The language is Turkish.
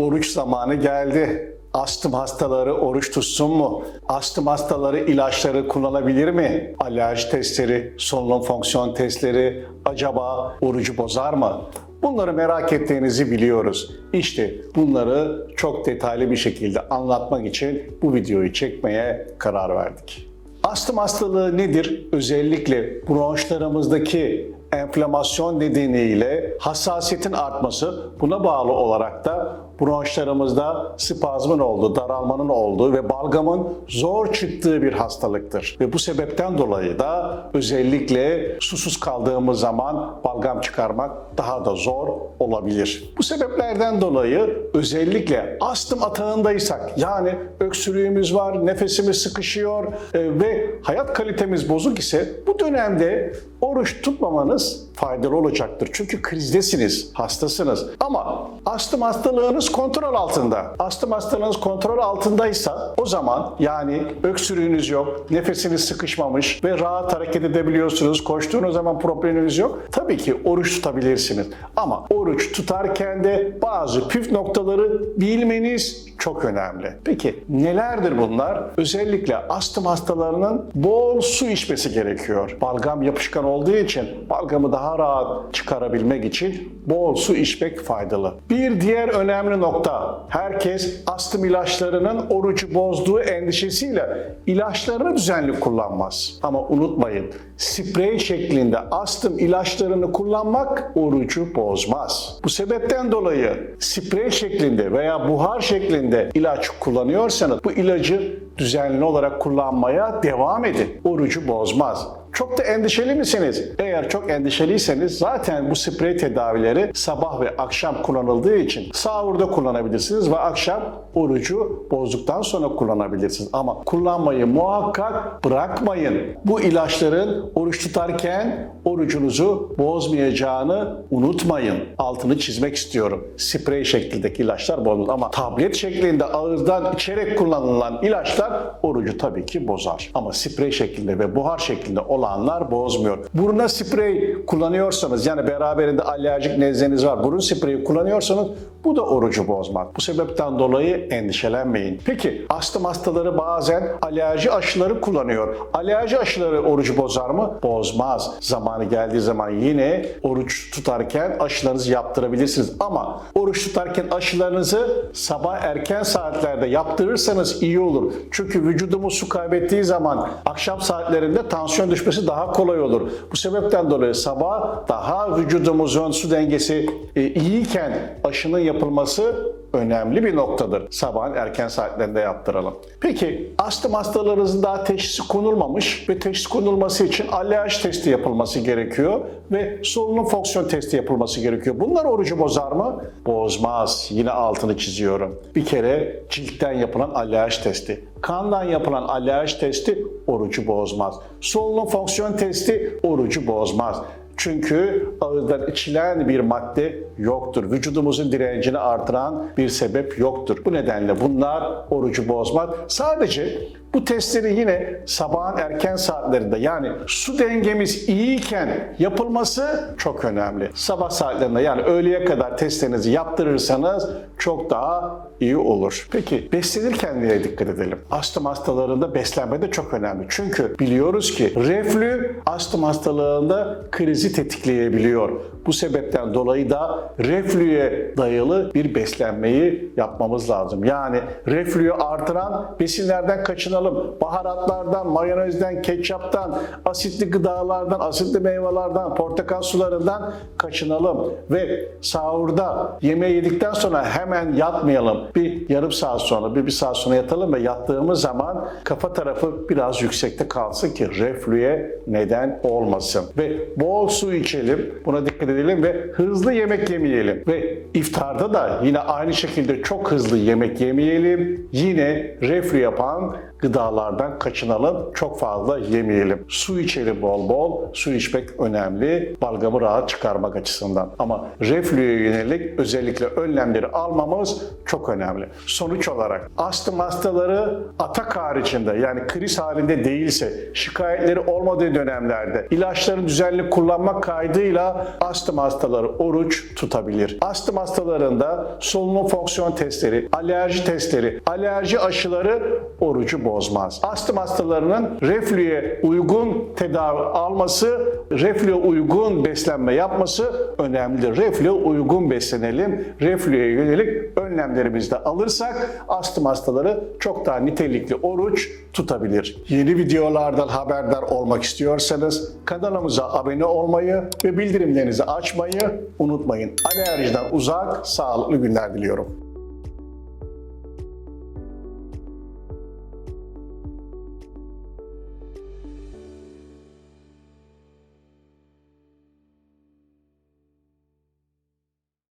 Oruç zamanı geldi. Astım hastaları oruç tutsun mu? Astım hastaları ilaçları kullanabilir mi? Alerji testleri, solunum fonksiyon testleri acaba orucu bozar mı? Bunları merak ettiğinizi biliyoruz. İşte bunları çok detaylı bir şekilde anlatmak için bu videoyu çekmeye karar verdik. Astım hastalığı nedir? Özellikle bronşlarımızdaki enflamasyon nedeniyle hassasiyetin artması, buna bağlı olarak da bronşlarımızda spazmın olduğu, daralmanın olduğu ve balgamın zor çıktığı bir hastalıktır. Ve bu sebepten dolayı da özellikle susuz kaldığımız zaman balgam çıkarmak daha da zor olabilir. Bu sebeplerden dolayı özellikle astım atağındaysak yani öksürüğümüz var, nefesimiz sıkışıyor e, ve hayat kalitemiz bozuk ise bu dönemde oruç tutmamanız faydalı olacaktır. Çünkü krizdesiniz, hastasınız. Ama astım hastalığınız kontrol altında. Astım hastalığınız kontrol altındaysa o zaman yani öksürüğünüz yok, nefesiniz sıkışmamış ve rahat hareket edebiliyorsunuz. Koştuğunuz zaman probleminiz yok. Tabii ki oruç tutabilirsiniz. Ama oruç tutarken de bazı püf noktaları bilmeniz çok önemli. Peki nelerdir bunlar? Özellikle astım hastalarının bol su içmesi gerekiyor. Balgam yapışkan olduğu için balgamı daha rahat çıkarabilmek için bol su içmek faydalı. Bir diğer önemli nokta. Herkes astım ilaçlarının orucu bozduğu endişesiyle ilaçlarını düzenli kullanmaz. Ama unutmayın sprey şeklinde astım ilaçlarını kullanmak orucu bozmaz. Bu sebepten dolayı sprey şeklinde veya buhar şeklinde ilaç kullanıyorsanız bu ilacı düzenli olarak kullanmaya devam edin. Orucu bozmaz. Çok da endişeli misiniz? Eğer çok endişeliyseniz zaten bu sprey tedavileri sabah ve akşam kullanıldığı için sahurda kullanabilirsiniz ve akşam orucu bozduktan sonra kullanabilirsiniz. Ama kullanmayı muhakkak bırakmayın. Bu ilaçların oruç tutarken orucunuzu bozmayacağını unutmayın. Altını çizmek istiyorum. Sprey şeklindeki ilaçlar bozmaz ama tablet şeklinde ağızdan içerek kullanılan ilaçlar orucu tabii ki bozar. Ama sprey şeklinde ve buhar şeklinde olanlar bozmuyor. Buruna sprey kullanıyorsanız yani beraberinde alerjik nezleniz var. Burun spreyi kullanıyorsanız bu da orucu bozmaz. Bu sebepten dolayı endişelenmeyin. Peki astım hastaları bazen alerji aşıları kullanıyor. Alerji aşıları orucu bozar mı? Bozmaz. Zamanı geldiği zaman yine oruç tutarken aşılarınızı yaptırabilirsiniz. Ama oruç tutarken aşılarınızı sabah erken saatlerde yaptırırsanız iyi olur. Çünkü vücudumuz su kaybettiği zaman akşam saatlerinde tansiyon düşmesi daha kolay olur. Bu sebepten dolayı sabah daha vücudumuzun su dengesi e, iyiyken aşının yapılması önemli bir noktadır. Sabahın erken saatlerinde yaptıralım. Peki astım hastalarınızın daha teşhisi konulmamış ve teşhis konulması için alerji testi yapılması gerekiyor ve solunum fonksiyon testi yapılması gerekiyor. Bunlar orucu bozar mı? Bozmaz. Yine altını çiziyorum. Bir kere ciltten yapılan alerji testi. Kandan yapılan alerji testi orucu bozmaz. Solunum fonksiyon testi orucu bozmaz. Çünkü ağızdan içilen bir madde yoktur. Vücudumuzun direncini artıran bir sebep yoktur. Bu nedenle bunlar orucu bozmaz. Sadece bu testleri yine sabahın erken saatlerinde yani su dengemiz iyiyken yapılması çok önemli. Sabah saatlerinde yani öğleye kadar testlerinizi yaptırırsanız çok daha iyi olur. Peki beslenirken neye dikkat edelim? Astım hastalarında beslenme de çok önemli. Çünkü biliyoruz ki reflü astım hastalığında krizi tetikleyebiliyor. Bu sebepten dolayı da reflüye dayalı bir beslenmeyi yapmamız lazım. Yani reflüyü artıran besinlerden kaçınalım. Baharatlardan, mayonezden, ketçaptan, asitli gıdalardan, asitli meyvelerden, portakal sularından kaçınalım. Ve sahurda yemeği yedikten sonra hemen yatmayalım. Bir yarım saat sonra, bir, bir saat sonra yatalım ve yattığımız zaman kafa tarafı biraz yüksekte kalsın ki reflüye neden olmasın. Ve bol su içelim, buna dikkat edelim ve hızlı yemek yemeyelim. Ve iftarda da yine aynı şekilde çok hızlı yemek yemeyelim. Yine reflü yapan gıdalardan kaçınalım. Çok fazla yemeyelim. Su içelim bol bol. Su içmek önemli. Balgamı rahat çıkarmak açısından. Ama reflüye yönelik özellikle önlemleri almamız çok önemli. Sonuç olarak astım hastaları atak haricinde yani kriz halinde değilse şikayetleri olmadığı dönemlerde ilaçlarını düzenli kullanmak kaydıyla astım hastaları oruç tutabilir. Astım hastalarında solunum fonksiyon testleri, alerji testleri, alerji aşıları orucu bozmaz. Astım hastalarının reflüye uygun tedavi alması, reflüye uygun beslenme yapması önemlidir. Reflüye uygun beslenelim. Reflüye yönelik önlemlerimizi de alırsak astım hastaları çok daha nitelikli oruç tutabilir. Yeni videolardan haberdar olmak istiyorsanız kanalımıza abone olmayı ve bildirimlerinizi açmayı unutmayın. Alerjiden uzak, sağlıklı günler diliyorum.